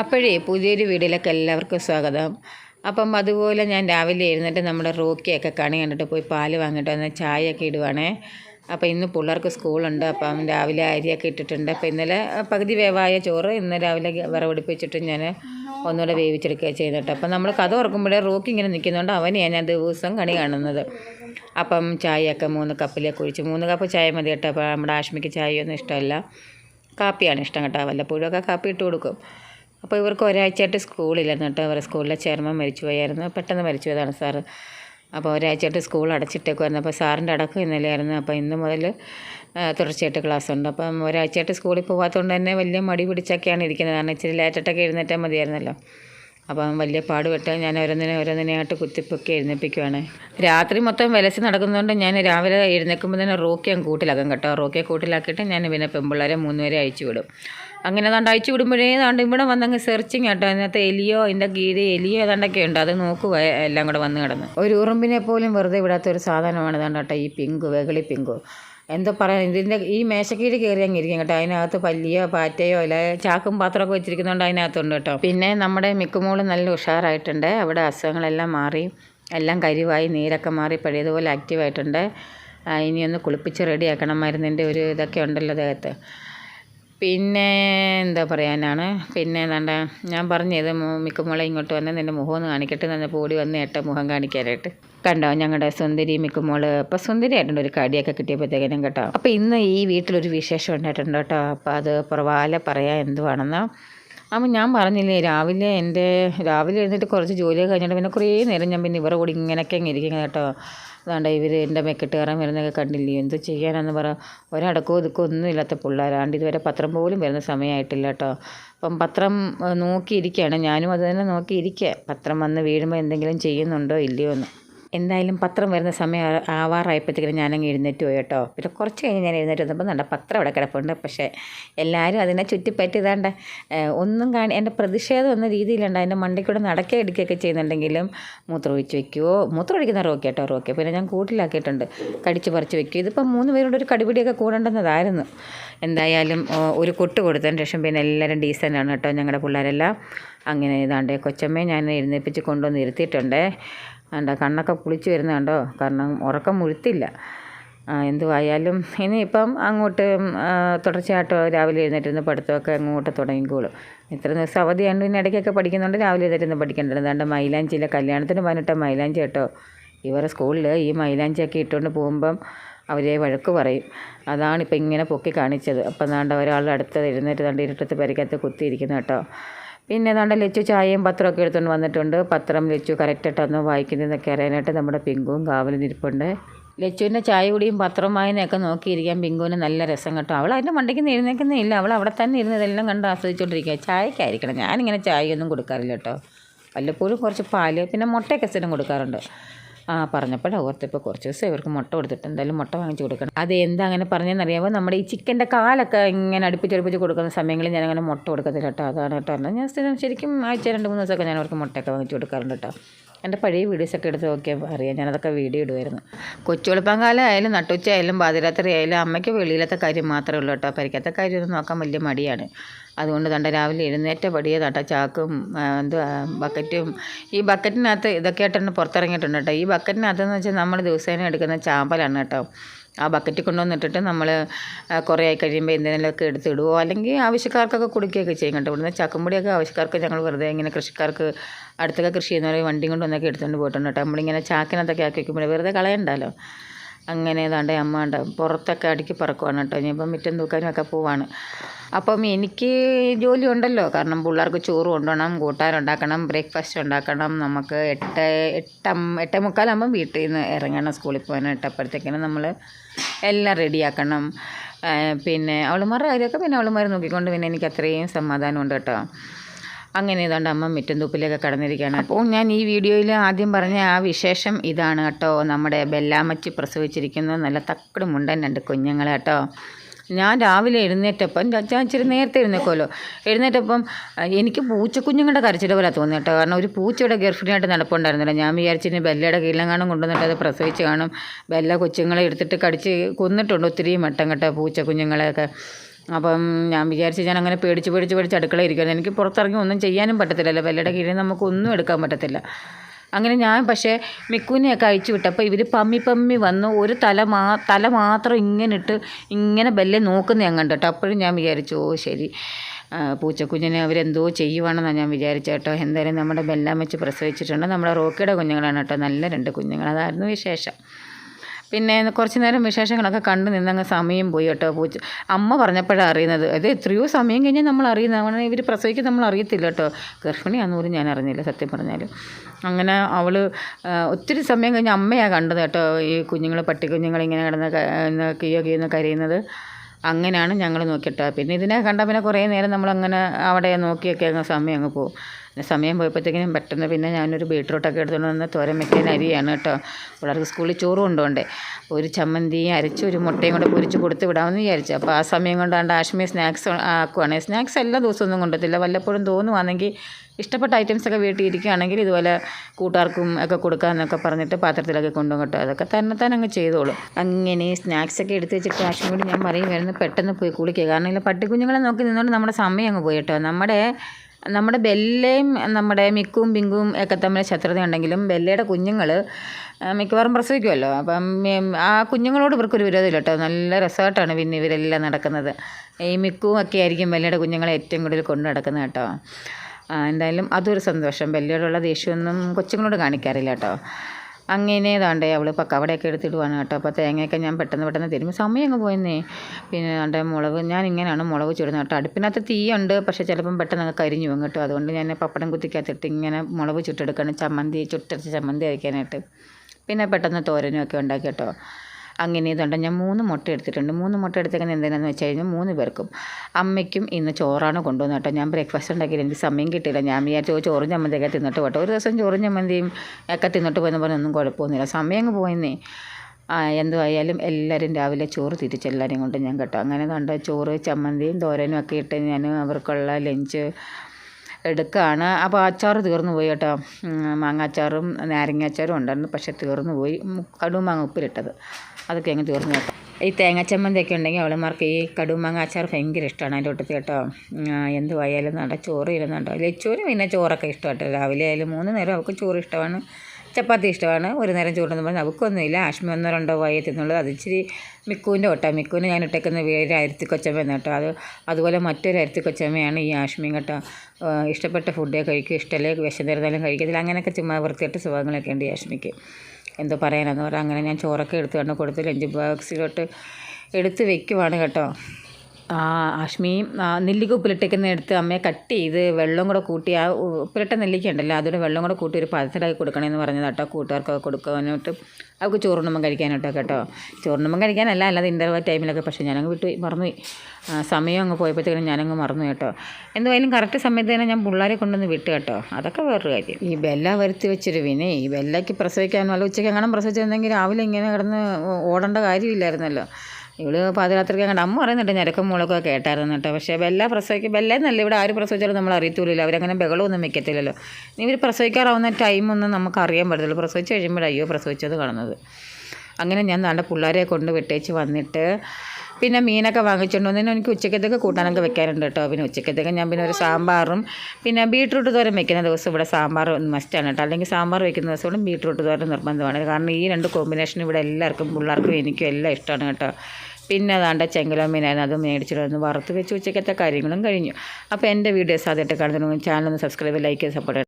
അപ്പോഴേ പുതിയൊരു വീഡിയോയിലേക്ക് എല്ലാവർക്കും സ്വാഗതം. അപ്പം അതുപോലെ ഞാൻ രാവിലെ എഴുന്നേറ്റ് നമ്മുടെ റോക്കിയൊക്കെ കണി കണ്ടിട്ട് പോയി പാൽ വാങ്ങിയിട്ട് വന്ന് ചായയൊക്കെ ഇടുവാണേ. അപ്പോൾ ഇന്ന് പിള്ളേർക്ക് സ്കൂളുണ്ട് അപ്പം രാവിലെ അരിയൊക്കെ ഇട്ടിട്ടുണ്ട്. അപ്പോൾ ഇന്നലെ പകുതി വേവായ ചോറ് ഇന്ന് രാവിലെ വിറവെടുപ്പിച്ചിട്ട് ഞാൻ ഒന്നുകൂടെ വേവിച്ചെടുക്കുക ചെയ്തിട്ട്. അപ്പം നമ്മൾ കഥ ഓർക്കുമ്പോഴേ റോക്കി ഇങ്ങനെ നിൽക്കുന്നതുകൊണ്ട് അവനെയാണ് ഞാൻ ദിവസം കണി കാണുന്നത്. അപ്പം ചായയൊക്കെ മൂന്ന് കപ്പിലേക്ക് കുഴിച്ച് മൂന്ന് കപ്പ് ചായ മതി കേട്ടോ. അപ്പോൾ നമ്മുടെ ആഷ്മിക്ക് ചായയൊന്നും ഇഷ്ടമല്ല. കാപ്പിയാണ് ഇഷ്ടം കേട്ടോ. വല്ലപ്പോഴും ഒക്കെ കാപ്പി ഇട്ട് കൊടുക്കും. അപ്പോൾ ഇവർക്ക് ഒരാഴ്ചയായിട്ട് സ്കൂളില്ലായിരുന്നു കേട്ടോ. അവരുടെ സ്കൂളിലെ ചെയർമാൻ മരിച്ചു പോയായിരുന്നു. പെട്ടെന്ന് മരിച്ചു പോയതാണ് സാറ്. അപ്പോൾ ഒരാഴ്ചയായിട്ട് സ്കൂൾ അടച്ചിട്ടേക്കുമായിരുന്നു അപ്പോൾ സാറിന്റെ അടക്കം ഇന്നലെയായിരുന്നു. അപ്പോൾ ഇന്ന് മുതൽ തുടർച്ചയായിട്ട് ക്ലാസ് ഉണ്ട്. അപ്പം ഒരാഴ്ചയായിട്ട് സ്കൂളിൽ പോകാത്തതുകൊണ്ട് തന്നെ വലിയ മടി പിടിച്ചൊക്കെയാണ് ഇരിക്കുന്നത്. കാരണം ഇച്ചിരി ലേറ്റായിട്ടൊക്കെ എഴുന്നേറ്റാൽ മതിയായിരുന്നല്ലോ. അപ്പം വലിയ പാടുപെട്ട് ഞാൻ ഓരോന്നിനെ ഓരോന്നിനെയായിട്ട് കുത്തിപ്പൊക്കി എഴുന്നേൽപ്പിക്കുവാണ് രാത്രി മൊത്തം വിലസി നടക്കുന്നതുകൊണ്ട് ഞാൻ രാവിലെ എഴുന്നേൽക്കുമ്പോൾ തന്നെ റോക്കി കൂട്ടിലാക്കും കേട്ടോ. റോക്കിയെ കൂട്ടിലാക്കിയിട്ട് ഞാൻ പിന്നെ പെമ്പിള്ളേരെ മൂന്നുപേരെ അയച്ചു വിടും. അങ്ങനെ ഏതാണ്ട് അയച്ചു വിടുമ്പോഴേ ഏതാണ്ട് ഇവിടെ വന്നങ്ങ് സെർച്ചിങ് കേട്ടോ അതിനകത്ത് എലിയോ അതിന്റെ കീഴ് എലിയോ ഏതാണ്ടൊക്കെ ഉണ്ട്. അത് നോക്കുക എല്ലാം കൂടെ വന്ന് കിടന്ന്. ഒരു ഉറുമ്പിനെ പോലും വെറുതെ വിടാത്ത ഒരു സാധനമാണ് ഏതാണ്ട് കേട്ടോ ഈ പിങ്ക് വെകളി പിങ്ക്. എന്തോ പറയാൻ ഇതിന്റെ ഈ മേശക്കീഴ് കയറി അങ്ങ് ഇരിക്കും കേട്ടോ. അതിനകത്ത് പല്ലിയോ പാറ്റയോ അല്ലെ ചാക്കും പാത്രമൊക്കെ വെച്ചിരിക്കുന്നതുകൊണ്ട് അതിനകത്തുണ്ട് കേട്ടോ. പിന്നെ നമ്മുടെ മിക്കുമോൾ നല്ല ഉഷാറായിട്ടുണ്ട്. അവിടെ അസുഖങ്ങളെല്ലാം മാറി എല്ലാം കരിവായി നീരൊക്കെ മാറി പഴയതുപോലെ ആക്റ്റീവായിട്ടുണ്ട് ഇനിയൊന്ന് കുളിപ്പിച്ച് റെഡിയാക്കണം മരുന്നിന്റെ ഒരു ഇതൊക്കെ ഉണ്ടല്ലോ ദേഹത്ത്. പിന്നെ എന്താ പറയാനാണ് പിന്നെ എന്താ ഞാൻ പറഞ്ഞത് മിക്കുമോളെ ഇങ്ങോട്ട് വന്ന് നിന്റെ മുഖം ഒന്ന് കാണിക്കട്ടെ നിന്ന് പോടി വന്ന് ഏട്ട മുഖം കാണിക്കാനായിട്ട്. കണ്ടോ ഞങ്ങളുടെ സുന്ദരി മിക്കുമോൾ അപ്പോൾ സുന്ദരിയായിട്ടുണ്ട് ഒരു കടിയൊക്കെ കിട്ടിയപ്പോഴത്തേക്കിനും കേട്ടോ. അപ്പോൾ ഇന്ന് ഈ വീട്ടിലൊരു വിശേഷം ഉണ്ടായിട്ടുണ്ട് കേട്ടോ. അപ്പോൾ അത് പ്രവാല പറയാൻ എന്തുവാണെന്ന് അപ്പം ഞാൻ പറഞ്ഞില്ലേ രാവിലെ എന്റെ രാവിലെ എഴുന്നേറ്റ് കുറച്ച് ജോലിയൊക്കെ കഴിഞ്ഞിട്ട് പിന്നെ കുറേ നേരം ഞാൻ പിന്നെ ഇവരുടെ കൂടി ഇങ്ങനെയൊക്കെ ഇരിക്കുന്നത് കേട്ടോ. അതാണ്ട് ഇവർ എന്റെ മെക്കിട്ട് കയറാൻ വരുന്നതൊക്കെ കണ്ടില്ലേ? എന്ത് ചെയ്യാനാന്ന് പറ. ഒരടക്കോ ഒതുക്കോ ഒന്നും ഇല്ലാത്ത പിള്ളേരാണ്ട് ഇതുവരെ പത്രം പോലും വരുന്ന സമയമായിട്ടില്ല കേട്ടോ. അപ്പം പത്രം നോക്കിയിരിക്കുകയാണ് ഞാനും അത് തന്നെ നോക്കിയിരിക്കുക പത്രം വന്ന് വീഴുമ്പോൾ എന്തെങ്കിലും ചെയ്യുന്നുണ്ടോ ഇല്ലയോ എന്ന് എന്തായാലും പത്രം വരുന്ന സമയം ആവാറായപ്പോഴത്തേക്കും ഞാനങ്ങ് എഴുന്നേറ്റ് പോയി കേട്ടോ. പിന്നെ കുറച്ച് കഴിഞ്ഞ് ഞാൻ എഴുന്നേറ്റ് വന്നപ്പോൾ നല്ല പത്രം അവിടെ കിടപ്പുണ്ട്. പക്ഷേ എല്ലാവരും അതിനെ ചുറ്റിപ്പറ്റി ഇതാണ്ട് ഒന്നും കാണി എന്റെ പ്രതിഷേധം എന്ന രീതിയിലുണ്ട്. അതിന്റെ മണ്ടയ്ക്കൂടെ നടക്കുക എടുക്കുകയൊക്കെ ചെയ്യുന്നുണ്ടെങ്കിലും മൂത്രം ഒഴിച്ച് വെക്കുമോ മൂത്രം ഒഴിക്കുന്ന റോക്കി കേട്ടോ റോക്കി പിന്നെ ഞാൻ കൂട്ടിലാക്കിയിട്ടുണ്ട്. കടിച്ച് പറിച്ച് വെക്കും. ഇതിപ്പം മൂന്ന് പേരോട് ഒരു കടിപിടിയൊക്കെ കൂടേണ്ടുന്നതായിരുന്നു. എന്തായാലും ഒരു കൊട്ട് കൊടുത്തതിന് ശേഷം പിന്നെ എല്ലാവരും ഡീസന്റാണ് കേട്ടോ ഞങ്ങളുടെ പിള്ളേരെല്ലാം. അങ്ങനെ ഇതാണ്ട് കൊച്ചമ്മയെ ഞാൻ എഴുന്നേൽപ്പിച്ച് കൊണ്ടുവന്ന് ഇരുത്തിയിട്ടുണ്ട്. കണ്ടോ കണ്ണൊക്കെ കുളിച്ച് വരുന്ന കണ്ടോ? കാരണം ഉറക്കം മുഴുത്തില്ല എന്തുവായാലും ഇനിയിപ്പം അങ്ങോട്ട് തുടർച്ചയായിട്ട് രാവിലെ എഴുന്നേറ്റിരുന്ന് പഠിത്തമൊക്കെ അങ്ങോട്ട് തുടങ്ങിക്കോളും. ഇത്ര ദിവസം അവധിയാണ്ട് പിന്നെ ഇടയ്ക്കൊക്കെ പഠിക്കുന്നുണ്ട് രാവിലെ എഴുന്നേറ്റിരുന്ന് പഠിക്കേണ്ടത് എന്താണ്ട് മൈലാഞ്ചിയിലെ കല്യാണത്തിന് പറഞ്ഞിട്ട് മൈലാഞ്ചി കേട്ടോ. ഇവരുടെ സ്കൂളിൽ ഈ മൈലാഞ്ചിയൊക്കെ ഇട്ടുകൊണ്ട് പോകുമ്പം അവരെ വഴക്ക് പറയും. അതാണ് ഇപ്പം ഇങ്ങനെ പൊക്കി കാണിച്ചത്. അപ്പം എന്താണ്ട് ഒരാളുടെ അടുത്ത് എഴുന്നേറ്റ് തണ്ട് ഇരുട്ടത്ത് പരിക്കകത്ത് കുത്തിയിരിക്കുന്നു കേട്ടോ. പിന്നെ ഏതാണ്ട് ലച്ചു ചായയും പത്രമൊക്കെ എടുത്തുകൊണ്ട് വന്നിട്ടുണ്ട്. പത്രം ലച്ചു കറക്റ്റായിട്ടൊന്ന് വായിക്കുന്നതൊക്കെ അറിയാനായിട്ട് നമ്മുടെ പിങ്കുവും കാവലും ഇരിപ്പുണ്ട്. ലച്ചുവിന്റെ ചായ കുടിയും പത്രം വായനയൊക്കെ നോക്കിയിരിക്കാൻ പിങ്കുവിന് നല്ല രസം കേട്ടോ. അവൾ അതിന്റെ മണ്ടയ്ക്ക് നിരുന്നേക്കുന്നേ ഇല്ല. അവൾ അവിടെ തന്നെ ഇരുന്നതെല്ലാം കണ്ട് ആസ്വദിച്ചുകൊണ്ടിരിക്കുക ചായക്കായിരിക്കണം ഞാനിങ്ങനെ ചായയൊന്നും കൊടുക്കാറില്ല കേട്ടോ. വല്ലപ്പോഴും കുറച്ച് പാൽ പിന്നെ മുട്ടയൊക്കെ സ്ഥിരം കൊടുക്കാറുണ്ട്. ആ പറഞ്ഞപ്പോഴാണ് ഓർത്തിപ്പോൾ കുറച്ച് ദിവസം ഇവർക്ക് മുട്ട കൊടുത്തിട്ട് എന്തായാലും മുട്ട വാങ്ങിച്ചു കൊടുക്കണം. അത് എന്താ അങ്ങനെ പറഞ്ഞതെന്നറിയാമോ നമ്മുടെ ഈ ചിക്കന്റെ കാലൊക്കെ ഇങ്ങനെ അടുപ്പിച്ചടുപ്പിച്ച് കൊടുക്കുന്ന സമയങ്ങളിൽ ഞാൻ അങ്ങനെ മുട്ട കൊടുക്കത്തില്ല കേട്ടോ. അതാണ് കേട്ടോ ഞാൻ സ്ഥിരം ശരിക്കും ആഴ്ച രണ്ട് മൂന്ന് ദിവസമൊക്കെ ഞാൻ അവർക്ക് മുട്ടയൊക്കെ വാങ്ങിച്ചു കൊടുക്കാറുണ്ട് കേട്ടോ. എന്റെ പഴയ വീഡിയോസൊക്കെ എടുത്ത് നോക്കിയാൽ അറിയാം. ഞാനതൊക്കെ വീഡിയോ ഇടുമായിരുന്നു കൊച്ചുവെളുപ്പം കാലം ആയാലും നട്ടുച്ച ആയാലും പാതിരാത്രി ആയാലും അമ്മയ്ക്ക് വെളിയിലത്തെ കാര്യം മാത്രമേ ഉള്ളൂ കേട്ടോ. പരിക്കത്തെ കാര്യമൊന്നും നോക്കാൻ വലിയ മടിയാണ്. അതുകൊണ്ട് തണ്ട രാവിലെ എഴുന്നേറ്റ പടിയെ തട്ട ചാക്കും എന്തുവാ ബക്കറ്റും ഈ ബക്കറ്റിനകത്ത് ഇതൊക്കെ ആയിട്ടാണ് പുറത്തിറങ്ങിയിട്ടുണ്ട് കേട്ടോ. ഈ ബക്കറ്റിനകത്തെന്ന് വെച്ചാൽ നമ്മൾ ദിവസേന എടുക്കുന്ന ചാമ്പലാണ് കേട്ടോ. ആ ബക്കറ്റ് കൊണ്ടുവന്നിട്ടിട്ട് നമ്മൾ കുറേ ആയി കഴിയുമ്പോൾ എന്തെങ്കിലുമൊക്കെ എടുത്തിടുവോ? അല്ലെങ്കിൽ ആവശ്യക്കാർക്കൊക്കെ കൊടുക്കുകയൊക്കെ ചെയ്യും കേട്ടോ. ഇവിടുന്ന് ചക്കുംപൊടിയൊക്കെ ആവശ്യക്കാർക്ക് ഞങ്ങൾ വെറുതെ ഇങ്ങനെ കൃഷിക്കാർക്ക് അടുത്തൊക്കെ കൃഷി ചെയ്യുന്നവരെ വണ്ടി കൊണ്ടുവന്നൊക്കെ എടുത്തുകൊണ്ട് പോയിട്ടുണ്ട് കേട്ടോ. നമ്മളിങ്ങനെ ചാക്കിനകത്തൊക്കെ ആക്കി വയ്ക്കുമ്പോൾ വെറുതെ കളയണ്ടല്ലോ അങ്ങനെ ഏതാണ്ട് അമ്മ ഉണ്ട് പുറത്തൊക്കെ അടുക്കി പറക്കുവാണ് കേട്ടോ. ഇനിയിപ്പം മുറ്റം തൂക്കാനും ഒക്കെ പോവാണ്. അപ്പം എനിക്ക് ജോലി ഉണ്ടല്ലോ കാരണം പിള്ളേർക്ക് ചോറ് കൊണ്ടുപോകണം കൂട്ടാനുണ്ടാക്കണം ബ്രേക്ക്ഫാസ്റ്റ് ഉണ്ടാക്കണം. നമുക്ക് എട്ട് എട്ട് എട്ടേ മുക്കാലാകുമ്പം വീട്ടിൽ നിന്ന് ഇറങ്ങണം സ്കൂളിൽ പോകാനായിട്ട്. അപ്പോഴത്തേക്കിനും നമ്മൾ എല്ലാം റെഡിയാക്കണം. പിന്നെ അവളുമാരുടെ കാര്യമൊക്കെ പിന്നെ അവളുമാർ നോക്കിക്കൊണ്ട് പിന്നെ എനിക്ക് അത്രയും സമാധാനമുണ്ട് കേട്ടോ. അങ്ങനെ ഏതാണ്ട് അമ്മ മിറ്റം തൂപ്പിലൊക്കെ കടന്നിരിക്കുകയാണ്. അപ്പോൾ ഞാൻ ഈ വീഡിയോയിൽ ആദ്യം പറഞ്ഞ ആ വിശേഷം ഇതാണ് കേട്ടോ. നമ്മുടെ ബെല്ലാമച്ചി പ്രസവിച്ചിരിക്കുന്ന നല്ല തക്കട് മുണ്ടൻ രണ്ട് കുഞ്ഞുങ്ങൾ കേട്ടോ. ഞാൻ രാവിലെ എഴുന്നേറ്റപ്പം ഞാൻ ഇച്ചിരി നേരത്തെ എഴുന്നേക്കുമല്ലോ എഴുന്നേറ്റപ്പം എനിക്ക് പൂച്ചക്കുഞ്ഞുങ്ങളുടെ കരച്ചിട്ട് പോലെ തോന്നി കേട്ടോ. കാരണം ഒരു പൂച്ചയുടെ ഗർഭിണിയായിട്ട് നടപ്പുണ്ടായിരുന്നില്ല. ഞാൻ വിചാരിച്ചിന് ബെല്ലയുടെ കീഴിലെങ്ങാനും കൊണ്ടുവന്നിട്ട് അത് പ്രസവിച്ച് കാണും. ബെല്ല കൊച്ചുങ്ങളെ എടുത്തിട്ട് കടിച്ച് കൊന്നിട്ടുണ്ട് ഒത്തിരി മട്ടം കേട്ടോ പൂച്ച കുഞ്ഞുങ്ങളെയൊക്കെ അപ്പം ഞാൻ വിചാരിച്ചു ഞാൻ അങ്ങനെ പേടിച്ച് പേടിച്ച് പേടിച്ച് അടുക്കളയിൽ ഇരിക്കുകയാണ് എനിക്ക് പുറത്തിറങ്ങി ഒന്നും ചെയ്യാനും പറ്റത്തില്ലല്ലോ. വെല്ലയുടെ കീഴിൽ നമുക്കൊന്നും എടുക്കാൻ പറ്റത്തില്ല. അങ്ങനെ ഞാൻ പക്ഷേ മിക്കുവിനെയൊക്കെ അഴിച്ചു വിട്ടപ്പോൾ ഇവർ പമ്മി പമ്മി വന്ന് ഒരു തല മാ തല മാത്രം ഇങ്ങനെ ഇട്ട് ഇങ്ങനെ ബെല്ലെ നോക്കുന്ന ഞാൻ കണ്ടിട്ട് അപ്പോഴും ഞാൻ വിചാരിച്ചു ഓ ശരി. പൂച്ചക്കുഞ്ഞിനെ അവരെന്തോ ചെയ്യുവാണെന്നാണ് ഞാൻ വിചാരിച്ചത് കേട്ടോ. എന്തായാലും നമ്മുടെ ബെല്ലാം വെച്ച് പ്രസവിച്ചിട്ടുണ്ട്. നമ്മുടെ റോക്കിയുടെ കുഞ്ഞുങ്ങളാണ് കേട്ടോ. നല്ല രണ്ട് കുഞ്ഞുങ്ങൾ. അതായിരുന്നു വിശേഷം. പിന്നെ കുറച്ച് നേരം വിശേഷങ്ങളൊക്കെ കണ്ടു നിന്നങ്ങ് സമയം പോയി കേട്ടോ. പൂച്ച അമ്മ പറഞ്ഞപ്പോഴാണ് അറിയുന്നത്. അത് എത്രയോ സമയം കഴിഞ്ഞാൽ നമ്മൾ അറിയുന്നത് അങ്ങനെ ഇവർ പ്രസവിക്കും നമ്മൾ അറിയത്തില്ല കേട്ടോ. ഗർഭിണിയാന്ന് പോലും ഞാൻ അറിഞ്ഞില്ല സത്യം പറഞ്ഞാൽ അങ്ങനെ അവൾ ഒത്തിരി സമയം കഴിഞ്ഞ് അമ്മയാണ് കണ്ടത് കേട്ടോ. ഈ കുഞ്ഞുങ്ങൾ പട്ടിക്കുഞ്ഞുങ്ങൾ ഇങ്ങനെ കിടന്ന് കീയോ കിയോന്ന് കരയുന്നത്. അങ്ങനെയാണ് ഞങ്ങൾ നോക്കിയിട്ട് പിന്നെ ഇതിനെ കണ്ട പിന്നെ കുറേ നേരം നമ്മളങ്ങനെ അവിടെ നോക്കിയൊക്കെ അങ്ങ് സമയം അങ്ങ് പോകും. പിന്നെ സമയം പോയപ്പോഴത്തേക്കിനും പെട്ടെന്ന് പിന്നെ ഞാനൊരു ബീട്രൂട്ടൊക്കെ എടുത്തുകൊണ്ട് വന്ന് തോരൻ വെക്കാൻ അരിയാണ് കേട്ടോ. പിള്ളേർക്ക് സ്കൂളിൽ ചോറ് കൊണ്ടുപോകണ്ടേ. ഒരു ചമ്മന്തിയും അരച്ച് ഒരു മുട്ടയും കൂടെ പൊരിച്ച് കൊടുത്ത് വിടാമെന്ന് വിചാരിച്ചു. അപ്പോൾ ആ സമയം കൊണ്ടാണ്ട് ആശ്മി സ്നാക്സ് ആക്കുവാണ്. സ്നാക്സ് എല്ലാ ദിവസമൊന്നും കൊണ്ടത്തില്ല. വല്ലപ്പോഴും തോന്നുവാണെങ്കിൽ ഇഷ്ടപ്പെട്ട ഐറ്റംസൊക്കെ വീട്ടിൽ ഇരിക്കുകയാണെങ്കിൽ ഇതുപോലെ കൂട്ടുകാർക്കും ഒക്കെ കൊടുക്കാമെന്നൊക്കെ പറഞ്ഞിട്ട് പാത്രത്തിലൊക്കെ കൊണ്ടുപോകും കേട്ടോ. അതൊക്കെ തന്നെ തന്നെ അങ്ങ് ചെയ്തോളും. അങ്ങനെ സ്നാക്സൊക്കെ എടുത്ത് വെച്ചിട്ട് ആശ്മയോട് ഞാൻ പറയും വരുന്നത് പെട്ടെന്ന് പോയി കുളിക്കുക. കാരണം ഇല്ല പട്ടിക്കുഞ്ഞുങ്ങളെ നോക്കി നിന്നുകൊണ്ട് നമ്മുടെ സമയം അങ്ങ് പോയി കേട്ടോ. നമ്മുടെ നമ്മുടെ ബെല്ലയും നമ്മുടെ മിക്കും പിങ്കും ഒക്കെ തമ്മിൽ ശത്രുത ഉണ്ടെങ്കിലും ബെല്ലയുടെ കുഞ്ഞുങ്ങൾ മിക്കവാറും പ്രസവിക്കുമല്ലോ അപ്പം ആ കുഞ്ഞുങ്ങളോട് ഇവർക്കൊരു വിരോധമില്ല കേട്ടോ. നല്ല രസമായിട്ടാണ് പിന്നെ ഇവരെല്ലാം നടക്കുന്നത്. ഈ മിക്കും ഒക്കെ ആയിരിക്കും ബെല്ലയുടെ കുഞ്ഞുങ്ങളെ ഏറ്റവും കൂടുതൽ കൊണ്ടു നടക്കുന്നത് കേട്ടോ. എന്തായാലും അതൊരു സന്തോഷം. ബെല്ലയോടുള്ള ദേഷ്യമൊന്നും കൊച്ചുങ്ങളോട് കാണിക്കാറില്ല കേട്ടോ. അങ്ങനെ ഏതാണ്ടേ അവൾ ഇപ്പം കവടയൊക്കെ എടുത്തിടുവാണ് കേട്ടോ. അപ്പോൾ തേങ്ങയൊക്കെ ഞാൻ പെട്ടെന്ന് പെട്ടെന്ന് തരും സമയം അങ്ങ് പോയെന്നേ. പിന്നെ ആണ്ടെ മുളക് ഞാൻ ഇങ്ങനെയാണ് മുളക് ചുടുന്നത് കേട്ടോ. അടുപ്പിനകത്ത് തീയുണ്ട് പക്ഷേ ചിലപ്പം പെട്ടെന്ന് അങ്ങ് കരിഞ്ഞു പോകും കേട്ടോ. അതുകൊണ്ട് ഞാൻ പപ്പടം കുത്തിക്കകത്തിട്ട് ഇങ്ങനെ മുളക് ചുട്ടെടുക്കണം. ചമ്മന്തി ചുട്ടരച്ച ചമ്മന്തി അരയ്ക്കാനായിട്ട് പിന്നെ പെട്ടെന്ന് തോരനും ഒക്കെ ഉണ്ടാക്കി കേട്ടോ. അങ്ങനെ ഇതുണ്ട്. ഞാൻ മൂന്ന് മുട്ട എടുത്തിട്ടുണ്ട്. മൂന്ന് മുട്ട എടുത്തേക്കുന്നത് എന്തിനാണെന്ന് വെച്ച് കഴിഞ്ഞാൽ മൂന്ന് പേർക്കും. അമ്മയ്ക്കും ഇന്ന് ചോറാണ് കൊണ്ടുവന്നത് കേട്ടോ. ഞാൻ ബ്രേക്ക്ഫാസ്റ്റ് ഉണ്ടാക്കിയില്ല. എനിക്ക് സമയം കിട്ടിയില്ല. ഞാൻ വിചാരിച്ചു "ഓ, ചോറും ചമ്മന്തിയൊക്കെ തിന്നിട്ട് പോട്ടെ. ഒരു ദിവസം ചോറും ചമ്മന്തിയും ഒക്കെ തിന്നിട്ട് പോയെന്ന് പറഞ്ഞൊന്നും കുഴപ്പമൊന്നുമില്ല. സമയം അങ്ങ് പോയെന്നേ. ആ എന്തുമായാലും എല്ലാവരും രാവിലെ ചോറ് തിരിച്ചെല്ലാവരെയും കൊണ്ട് ഞാൻ കേട്ടോ. അങ്ങനെ കണ്ട ചോറ് ചമ്മന്തിയും തോരനും ഒക്കെ ഇട്ട് ഞാൻ അവർക്കുള്ള ലഞ്ച് എടുക്കുകയാണ് അപ്പോൾ അച്ചാർ തീർന്നു പോയി കേട്ടോ. മാങ്ങാച്ചാറും നാരങ്ങാച്ചാറും ഉണ്ടായിരുന്നു. പക്ഷേ തീർന്നു പോയി. കടും കടുമാങ്ങ ഉപ്പിലിട്ടത്. അതൊക്കെ അങ്ങ് തീർന്നു കേട്ടോ. ഈ തേങ്ങ ചമ്മന്തിയൊക്കെ ഉണ്ടെങ്കിൽ അവളന്മാർക്ക് ഈ കടുമാങ്ങ അച്ചാർ ഭയങ്കര ഇഷ്ടമാണ് അതിന്റെ ഒട്ടത്തിൽ കേട്ടോ. എന്തുവായാലും നട ചോറ് ഇരുന്നുണ്ടോ ലച്ചോറും പിന്നെ ചോറൊക്കെ ഇഷ്ടമാട്ടോ. രാവിലെ ആയാലും മൂന്ന് നേരം അവൾക്ക് ചോറ് ഇഷ്ടമാണ്. ചപ്പാത്തി ഇഷ്ടമാണ്. ഒരു നേരം ചൂടെന്ന് പറഞ്ഞാൽ അവൾക്കൊന്നുമില്ല ആഷ്മി ഒന്നോ രണ്ടോ വായി തിന്നുള്ളത് അത് ഇച്ചിരി മിക്കുവിന്റെ ഒട്ടാ മിക്കുവിന് ഞാൻ ഇട്ടേക്കുന്ന പേര് അരുത്തി കൊച്ചമ്മ എന്ന് കേട്ടോ. അത് അതുപോലെ മറ്റൊരു അരുത്തി കൊച്ചമ്മയാണ് ഈ ആഷ്മി കേട്ടോ ഇഷ്ടപ്പെട്ട ഫുഡേ കഴിക്കും. ഇഷ്ടമല്ലേ? വിശന്നിരുന്നാലും കഴിക്കത്തില്ല. അങ്ങനെയൊക്കെ ചുമ്മാ വൃത്തിയായിട്ട് സ്വഭാവങ്ങളൊക്കെ ഉണ്ട് ഈ ആഷ്മിക്ക്. എന്തോ പറയാനെന്ന് പറഞ്ഞാൽ അങ്ങനെ ഞാൻ ചോറൊക്കെ എടുത്തു കൊണ്ട് കൊടുത്ത് ലഞ്ച് ബോക്സിലോട്ട് എടുത്ത് വെക്കുവാണ് കേട്ടോ. ആ ആഷ്മിയും നെല്ലിക്ക ഉപ്പിലിട്ടേക്കുന്ന എടുത്ത് അമ്മയെ കട്ട് ചെയ്ത് വെള്ളം കൂടെ കൂട്ടി ആ ഉപ്പിലിട്ട നെല്ലിക്ക ഉണ്ടല്ലോ അതോടെ വെള്ളം കൂടെ കൂട്ടി ഒരു പാത്രത്തിലാക്കി കൊടുക്കണമെന്ന് പറഞ്ഞത് കേട്ടോ കൂട്ടുകാർക്കൊക്കെ കൊടുക്കാനായിട്ട്. അവർക്ക് ചോറുണ്ണുമ്പം കഴിക്കാനായിട്ടോ കേട്ടോ. ചോറുണ്ണുമ്പം കഴിക്കാനല്ല അല്ലാതെ ഇന്റർവ്യൂ ടൈമിലൊക്കെ പക്ഷേ ഞാനങ്ങ് വിട്ടു മറന്നുപോയി. സമയം അങ്ങ് പോയപ്പോഴത്തേക്കും ഞാനങ്ങ് മറന്നു കേട്ടോ. എന്തുമായാലും കറക്റ്റ് സമയത്ത് തന്നെ ഞാൻ പിള്ളേരെ കൊണ്ടുവന്ന് വിട്ടു കേട്ടോ. അതൊക്കെ വേറൊരു കാര്യം. ഈ ബെല്ല വരുത്തി വെച്ചൊരു വിനെ ഈ ബെല്ലയ്ക്ക് പ്രസവിക്കാൻ അല്ല ഉച്ചയ്ക്ക് എങ്ങനെ പ്രസവിച്ചിരുന്നെങ്കിൽ രാവിലെ ഇങ്ങനെ കിടന്ന് ഓടേണ്ട കാര്യമില്ലായിരുന്നല്ലോ. ഇവൾ പാതിരാത്രിക്ക് കണ്ട അമ്മ പറയുന്നുണ്ട് ഞരക്കും മുളകൊക്കെ കേട്ടായിരുന്നു കേട്ടോ. പക്ഷേ ബെല്ല പ്രസവിക്കും ബെല്ല എന്നല്ല ഇവിടെ ആര് പ്രസവിച്ചാലും നമ്മൾ അറിയത്തൂലില്ല അവരങ്ങനെ ബഹളമൊന്നും വെക്കത്തില്ലല്ലോ. ഇവർ പ്രസവിക്കാറാവുന്ന ടൈമൊന്നും നമുക്ക് അറിയാൻ പറ്റത്തില്ല. പ്രസവിച്ച് കഴിയുമ്പോഴയ്യോ പ്രസവിച്ചത് കാണുന്നത്. അങ്ങനെ ഞാൻ നാളെ പിള്ളേരെ കൊണ്ട് വിട്ടേച്ച് വന്നിട്ട് പിന്നെ മീനൊക്കെ വാങ്ങിച്ചുകൊണ്ട് വന്നതിന് എനിക്ക് ഉച്ചക്കത്തേക്ക് കൂട്ടാനൊക്കെ വെക്കാറുണ്ട് കേട്ടോ. പിന്നെ ഉച്ചക്കത്തേക്ക് ഞാൻ പിന്നെ ഒരു സാമ്പാറും പിന്നെ ബീട്രൂട്ട് തോരൻ വെക്കുന്ന ദിവസം ഇവിടെ സാമ്പാർ മസ്റ്റാണ് കേട്ടോ. അല്ലെങ്കിൽ സാമ്പാർ വെക്കുന്ന ദിവസം ഇവിടെ ബീട്രൂട്ട് തോരൻ നിർബന്ധമാണ്. കാരണം ഈ രണ്ട് കോമ്പിനേഷൻ ഇവിടെ എല്ലാവർക്കും പിള്ളേർക്കും എനിക്കും എല്ലാം ഇഷ്ടമാണ് കേട്ടോ. പിന്നെ അതാണ്ട് ചെങ്കലോ മീനായിരുന്നു. അത് മേടിച്ചിട്ട് വന്ന് വറുത്ത് വെച്ച് ഉച്ചക്കത്തെ കാര്യങ്ങളും കഴിഞ്ഞു. അപ്പോൾ എന്റെ വീഡിയോസ് ആദ്യമായിട്ട് കാണുന്നുണ്ടെങ്കിൽ ചാനൽ ഒന്ന് സബ്സ്ക്രൈബ് ലൈക്ക് സപ്പോർട്ട്